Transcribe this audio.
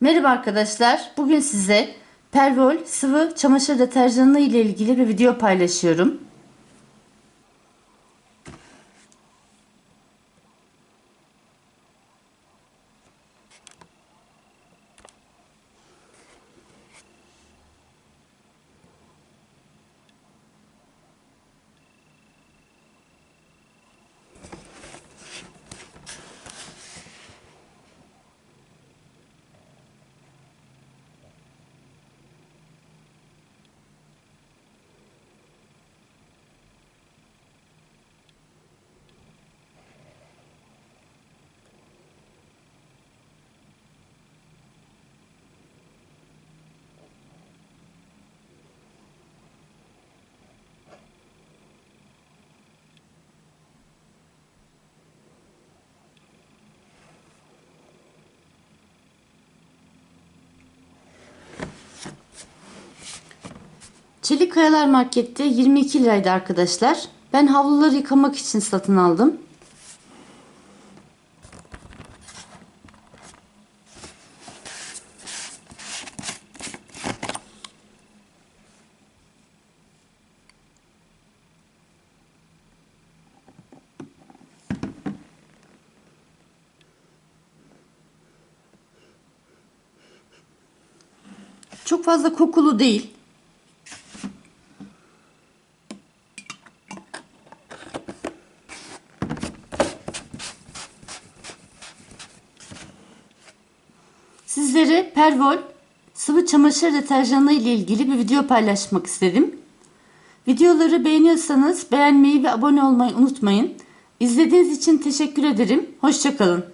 Merhaba arkadaşlar. Bugün size Pervol sıvı çamaşır deterjanı ile ilgili bir video paylaşıyorum. Çelik Kayalar Market'te 22 liraydı arkadaşlar. Ben havluları yıkamak için satın aldım. Çok fazla kokulu değil. Sizlere Pervol sıvı çamaşır deterjanı ile ilgili bir video paylaşmak istedim. Videoları beğeniyorsanız beğenmeyi ve abone olmayı unutmayın. İzlediğiniz için teşekkür ederim. Hoşçakalın.